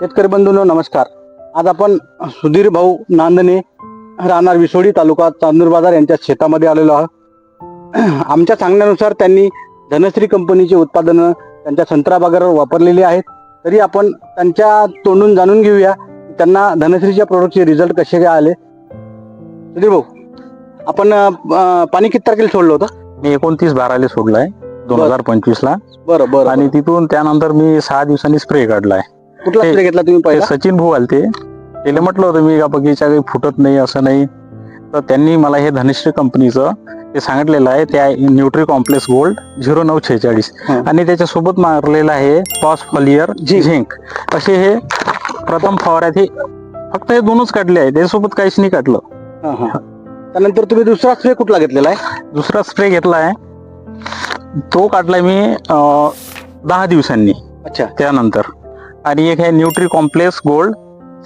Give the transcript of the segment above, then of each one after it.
शेतकरी बंधूंनो नमस्कार. आज आपण सुधीर भाऊ नांदणे राहणार विसोडी तालुका चांदूर बाजार यांच्या शेतामध्ये आलेलो आहोत. आमच्या सांगण्यानुसार त्यांनी धनश्री कंपनीची उत्पादनं त्यांच्या संत्रा बागावर वापरलेली आहेत. तरी आपण त्यांच्या तोंडून जाणून घेऊया त्यांना धनश्रीच्या प्रोडक्टचे रिझल्ट कसे काय आले. सुधीर भाऊ आपण पाणी किती तारखेला सोडलं होतं? मी एकोणतीस बाराले सोडलाय दोन हजार पंचवीस ला बरं बरं आणि तिथून त्यानंतर मी सहा दिवसांनी स्प्रे काढलाय. कुठला स्प्रे घेतला तुम्ही ते पहिला सचिन भाऊ आलते. त्याला म्हटलं होतं मी का बगीचा काही फुटत नाही असं नाही. तर त्यांनी मला हे धनश्री कंपनीचं ते सांगितलेलं आहे त्या न्यूट्री कॉम्प्लेक्स गोल्ड झिरो नऊ छेचाळीस हं. आणि त्याच्यासोबत मारलेलं आहे पॉस फलियर झिंक. झिंक असे हे प्रथम फवाऱ्यात हे फक्त हे दोनच काढले आहे त्याच्यासोबत काहीच नाही काढलं. हा, हा. त्यानंतर तुम्ही दुसरा स्प्रे कुठला घेतलेला आहे? दुसरा स्प्रे घेतलाय तो काढलाय मी अं, दहा दिवसांनी. अच्छा. त्यानंतर. आणि एक आहे न्यूट्री कॉम्प्लेक्स गोल्ड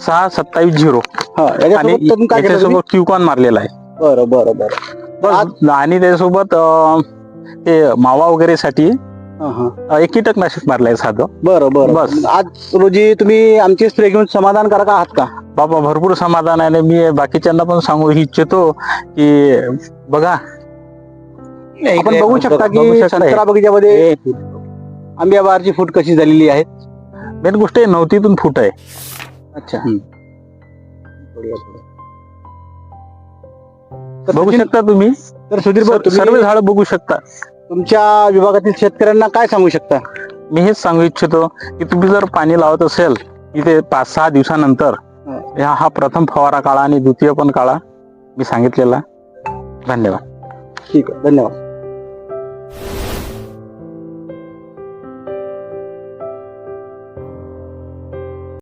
सहा सत्तावीस झिरो. हा आणि याच्यासोबत? त्याच्यासोबत क्युकॉन मारलेला आहे. बरं बरं बरं. आणि त्याच्यासोबत ते मावा वगैरे साठी. एक कीटकनाशक मारलंय साधं. बरं बरं. बस. आज रोजी तुम्ही आमचे स्प्रे घेऊन समाधानकारक आहात का? बाबा भरपूर समाधान आहे. आणि मी बाकीच्यांना पण सांगू इच्छितो की बघा. आपण बघू शकता की. संत्रा बगीच्यामध्ये फूट कशी झालेली आहे? मेन गोष्ट आहे नवतीतून फूट आहे. अच्छा. तर बघू शकता तुम्ही. तर सुधीर भाऊ, सर्व झाड बघू शकता. तुमच्या विभागातील शेतकऱ्यांना काय सांगू शकता? मी हेच सांगू इच्छितो की तुम्ही जर पाणी लावत असेल इथे पाच सहा दिवसानंतर हं. ह्या हा प्रथम फवारा काढा आणि द्वितीय पण काढा. मी सांगितलेला. धन्यवाद. ठीक आहे धन्यवाद.